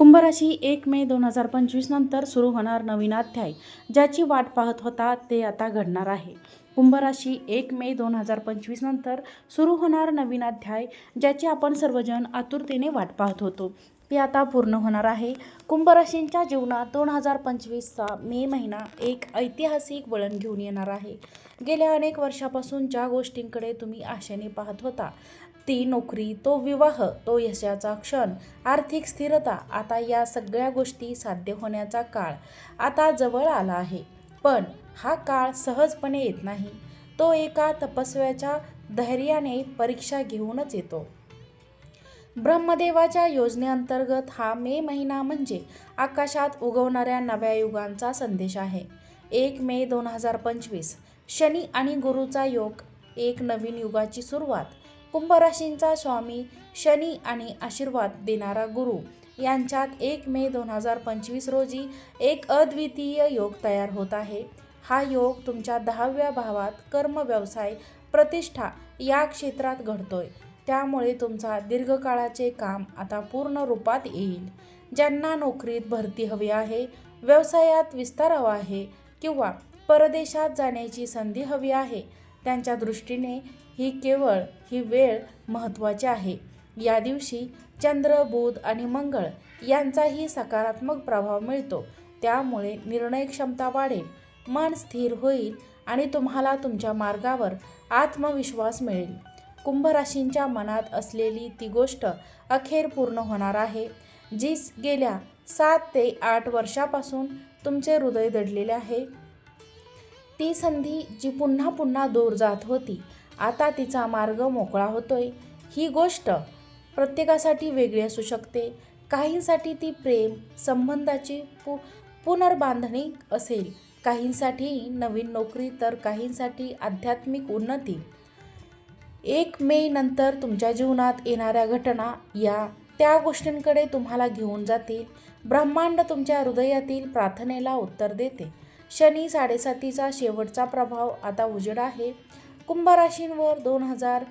कुंभराशी एक मे दोन हजार पंचवीस नंतर सुरू होणार नवीन अध्याय ज्याची वाट पाहत होता ते आता घडणार आहे. कुंभराशी एक मे दोन हजार पंचवीस नंतर सुरू होणार नवीन अध्याय ज्याची आपण सर्वजण आतुरतेने वाट पाहत होतो. ते आता पूर्ण होणार आहे. कुंभराशींच्या जीवनात दोन हजार पंचवीसचा मे महिना एक ऐतिहासिक वळण घेऊन येणार आहे. गेल्या अनेक वर्षापासून ज्या गोष्टींकडे तुम्ही आशेने पाहत होता ती नोकरी तो विवाह तो यशाचा क्षण आर्थिक स्थिरता आता या सगळ्या गोष्टी साध्य होण्याचा काळ आता जवळ आला आहे. पण हा काळ सहजपणे येत नाही. तो एका तपस्व्याच्या धैर्याने परीक्षा घेऊनच येतो. ब्रह्मदेवाच्या योजनेअंतर्गत हा मे महिना म्हणजे आकाशात उगवणाऱ्या नव्या युगांचा संदेश आहे. एक मे दोन हजार पंचवीस शनी आणि गुरुचा योग एक नवीन युगाची सुरुवात. कुंभराशींचा स्वामी शनी आणि आशीर्वाद देणारा गुरु. यांच्यात एक मे दोन हजार पंचवीस रोजी एक अद्वितीय योग तयार होत आहे. हा योग तुमच्या दहाव्या भावात कर्म व्यवसाय प्रतिष्ठा या क्षेत्रात घडतोय. त्यामुळे तुमचा दीर्घकाळाचे काम आता पूर्ण रूपात येईल. ज्यांना नोकरीत भरती हवी आहे व्यवसायात विस्तार हवा आहे किंवा परदेशात जाण्याची संधी हवी आहे त्यांच्या दृष्टीने ही केवळ ही वेळ महत्त्वाची आहे. या दिवशी चंद्र बुध आणि मंगळ यांचाही सकारात्मक प्रभाव मिळतो. त्यामुळे निर्णय क्षमता वाढेल मन स्थिर होईल आणि तुम्हाला तुमच्या मार्गावर आत्मविश्वास मिळेल. कुंभराशींच्या मनात असलेली ती गोष्ट अखेर पूर्ण होणार आहे जी गेल्या सात ते आठ वर्षापासून तुमचे हृदय दडलेले आहे. ती संधी जी पुन्हा पुन्हा दूर जात होती आता तिचा मार्ग मोकळा होतोय. ही गोष्ट प्रत्येकासाठी वेगळी असू शकते. काहींसाठी ती प्रेम संबंधाची पु पुनर्बांधणी असेल. काहींसाठी नवीन नोकरी तर काहींसाठी आध्यात्मिक उन्नती. एक मे नंतर तुमच्या जीवनात येणाऱ्या घटना या त्या गोष्टींकडे तुम्हाला घेऊन जातील. ब्रह्मांड तुमच्या हृदयातील प्रार्थनेला उत्तर देते. शनी साडेसातीचा शेवटचा प्रभाव आता उजेड आहे. कुंभ राशींवर दोन हजार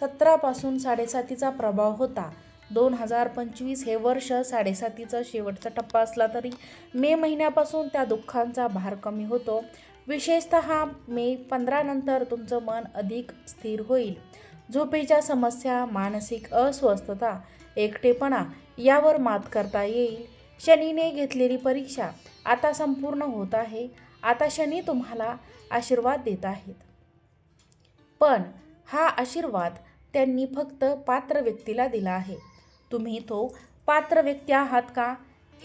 सतरापासून साडेसातीचा प्रभाव होता. दोन हजार पंचवीस हे वर्ष साडेसातीचा शेवटचा टप्पा असला तरी मे महिन्यापासून त्या दुःखांचा भार कमी होतो. विशेषत मे पंधरानंतर तुमचं मन अधिक स्थिर होईल. झोपेच्या समस्या मानसिक अस्वस्थता एकटेपणा यावर मात करता येईल. शनीने घेतलेली परीक्षा आता संपूर्ण होत आहे. आता शनी तुम्हाला आशीर्वाद देत आहेत. पण हा आशीर्वाद त्यांनी फक्त पात्र व्यक्तीला दिला आहे. तुम्ही तो पात्र व्यक्ती आहात का?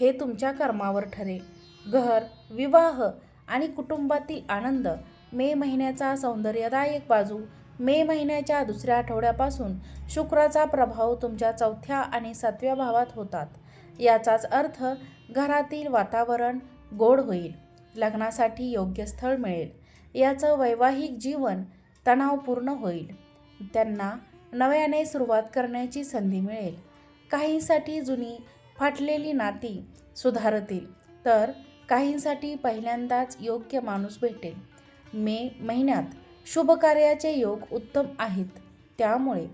हे तुमच्या कर्मावर ठरेल. घर विवाह आणि कुटुंबातील आनंद मे महिन्याचा सौंदर्यदायक बाजू. मे महिन्याच्या दुसऱ्या आठवड्यापासून शुक्राचा प्रभाव तुमच्या चौथ्या आणि सातव्या भावात होतात. याचाच अर्थ घरातील वातावरण गोड होईल लग्नासाठी योग्य स्थळ मिळेल याचं वैवाहिक जीवन तणावपूर्ण होईल. त्यांना नव्याने सुरुवात करण्याची संधी मिळेल. काहींसाठी जुनी फाटलेली नाती सुधारतील तर काहींसाठी पहिल्यांदाच योग्य माणूस भेटेल. मे महिन्यात शुभकार्याचे योग उत्तम आहेत त्यामुळे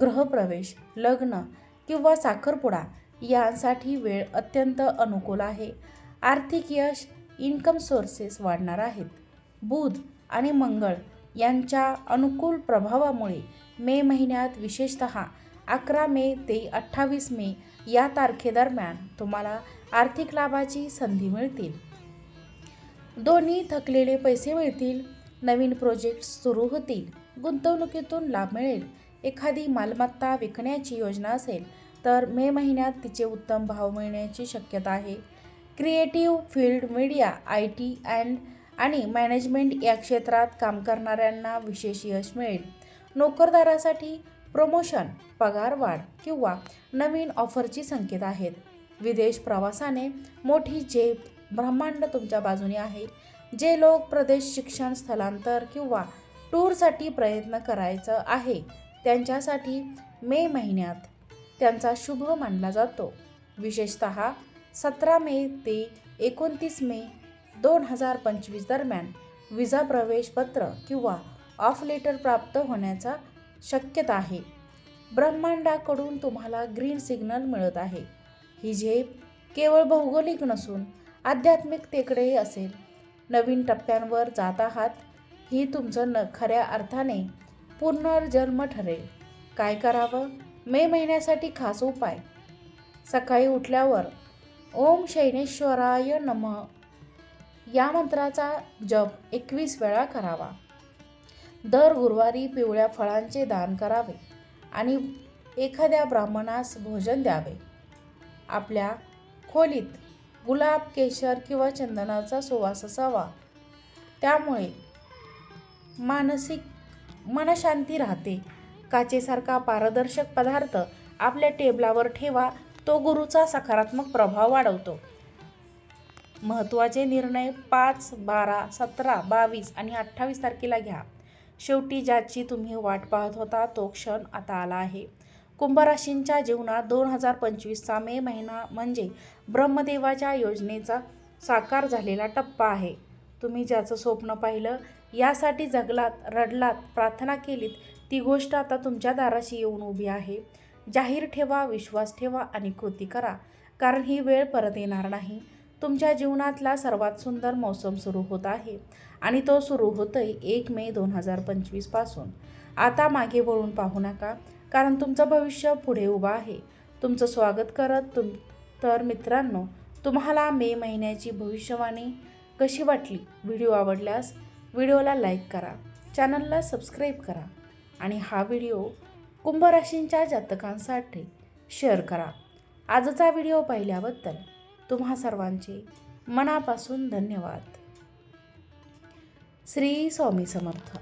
गृहप्रवेश लग्न किंवा साखरपुडा यांसाठी वेळ अत्यंत अनुकूल आहे. आर्थिक यश इन्कम सोर्सेस वाढणार आहेत. बुध आणि मंगळ यांच्या अनुकूल प्रभावामुळे मे महिन्यात विशेषत अकरा मे ते अठ्ठावीस मे या तारखेदरम्यान तुम्हाला आर्थिक लाभाची संधी मिळतील. दोन्ही थकलेले पैसे मिळतील नवीन प्रोजेक्ट सुरू होतील गुंतवणुकीतून लाभ मिळेल एखादी मालमत्ता विकण्याची योजना असेल तर मे महिन्यात तिचे उत्तम भाव मिळण्याची शक्यता आहे. Creative field media I T and आणि मॅनेजमेंट या क्षेत्रात काम करणाऱ्यांना विशेष यश मिळेल. नोकरदारासाठी प्रमोशन पगार वाढ किंवा नवीन ऑफरची संकेत आहेत. विदेश प्रवासाने मोठी झेप ब्रह्मांड तुमच्या बाजूने आहे. जे लोक प्रदेश शिक्षण स्थलांतर किंवा टूरसाठी प्रयत्न करायचं आहे त्यांच्यासाठी मे महिन्यात त्यांचा शुभ मानला जातो. विशेषत सतरा मे ते एकोणतीस मे दोन हजार पंचवीस दरम्यान विजा प्रवेशपत्र किंवा ऑफ लेटर प्राप्त होण्याचा शक्यता आहे. ब्रह्मांडाकडून तुम्हाला ग्रीन सिग्नल मिळत आहे. ही झेप केवळ भौगोलिक नसून आध्यात्मिकतेकडेही असेल. नवीन टप्प्यांवर जात आहात ही तुमचं न खऱ्या अर्थाने पुनर्जन्म ठरेल. काय करावं? मे महिन्यासाठी खास उपाय. सकाळी उठल्यावर ओम शैनेश्वराय नम. या मंत्राचा जप एकवीस वेळा करावा. दर गुरुवारी पिवळ्या फळांचे दान करावे आणि एखाद्या ब्राह्मणास भोजन द्यावे. आपल्या खोलीत गुलाब केशर किंवा चंदनाचा सुवास असावा. त्यामुळे मानसिक मनशांती राहते. काचेसारखा पारदर्शक पदार्थ आपल्या टेबलावर ठेवा तो गुरुचा सकारात्मक प्रभाव वाढवतो. महत्त्वाचे निर्णय पाच बारा सतरा बावीस आणि अठ्ठावीस तारखेला घ्या. शेवटी ज्याची तुम्ही वाट पाहत होता तो क्षण आता आला आहे. कुंभराशींच्या जीवनात दोन हजार पंचवीसचा मे महिना म्हणजे ब्रह्मदेवाच्या योजनेचा साकार झालेला टप्पा आहे. तुम्ही ज्याचं स्वप्न पाहिलं यासाठी जगलात रडलात प्रार्थना केलीत ती गोष्ट आता तुमच्या दाराशी येऊन उभी आहे. जाहीर ठेवा विश्वास ठेवा आणि कृती करा कारण ही वेळ परत येणार नाही. तुमच्या जीवनातला सर्वात सुंदर मौसम सुरू होत आहे आणि तो सुरू होतोय एक मे दोन हजार पंचवीसपासून आता मागे वळून पाहू नका कारण तुमचं भविष्य पुढे उभं आहे. तुमचं स्वागत करत तुम तर मित्रांनो तुम्हाला मे महिन्याची भविष्यवाणी कशी वाटली व्हिडिओ आवडल्यास व्हिडिओला लाईक करा चॅनलला सबस्क्राईब करा आणि हा व्हिडिओ कुंभराशींच्या जातकांसाठी शेअर करा. आजचा व्हिडिओ पाहिल्याबद्दल तुम्हा सर्वांचे मनापासून धन्यवाद. श्री स्वामी समर्थ.